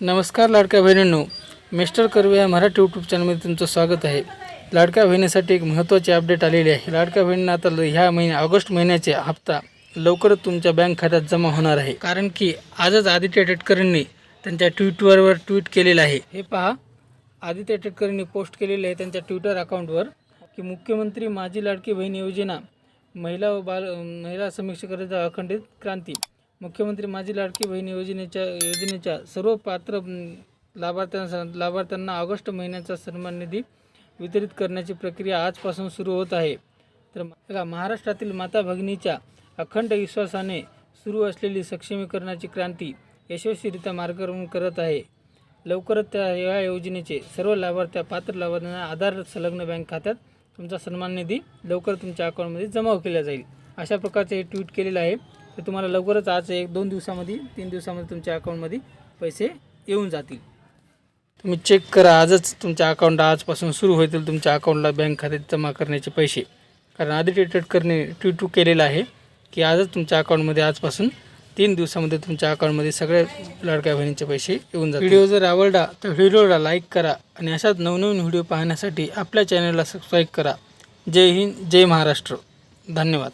नमस्कार लाडक्या बहिणींनो मिस्टर कर्वे या मराठी यूट्यूब चॅनलमध्ये तुमचं स्वागत आहे. लाडक्या बहिणीसाठी एक महत्त्वाची अपडेट आलेली आहे. लाडक्या बहिणींना आता ह्या महिन्या ऑगस्ट महिन्याचे हप्ता लवकरच तुमच्या बँक खात्यात जमा होणार आहे. कारण की आजच आदित्य टेटकरांनी त्यांच्या ट्विटरवर ट्विट केलेलं आहे. हे पहा आदित्य टेटकरांनी पोस्ट केलेले आहे त्यांच्या ट्विटर अकाउंटवर की मुख्यमंत्री माझी लाडकी बहीण योजना महिला व बाल महिला समीक्षेकरिता अखंडित क्रांती. मुख्यमंत्री माझी लाडकी बहीण योजनेच्या योजनेच्या सर्व पात्र लाभार्थ्यांना लाभार्थ्यांना ऑगस्ट महिन्याचा सन्मान निधी वितरित करण्याची प्रक्रिया आजपासून सुरू होत आहे. तर बघा महाराष्ट्रातील माता भगिनीच्या अखंड विश्वासाने सुरू असलेली सक्षमीकरणाची क्रांती यशस्वीरित्या मार्गक्रमण करत आहे. लवकरच त्या या योजनेचे सर्व लाभार्थ्या पात्र लाभार्थ्यांना आधार संलग्न बँक खात्यात तुमचा सन्मान निधी लवकर तुमच्या अकाउंटमध्ये जमा केला जाईल. अशा प्रकारचे हे ट्विट केलेलं आहे. तर तुम्हाला लवकरच आज एक दोन दिवसामध्ये तीन दिवसामध्ये तुमच्या अकाउंटमध्ये पैसे येऊन जातील. तुम्ही चेक करा आजच तुमच्या अकाउंट आजपासून सुरू होतील तुमच्या अकाउंटला बँक खात्यात जमा करण्याचे पैसे. कारण आदित्य करणे ट्विट केलेलं आहे की आजच तुमच्या अकाउंटमध्ये आजपासून तीन दिवसामध्ये तुमच्या अकाउंटमध्ये सगळ्या लाडक्या बहिणींचे पैसे येऊन जातील. व्हिडिओ जर आवडला तर व्हिडिओला लाईक करा आणि अशाच नवनवीन व्हिडिओ पाहण्यासाठी आपल्या चॅनलला सबस्क्राईब करा. जय हिंद जय महाराष्ट्र. धन्यवाद.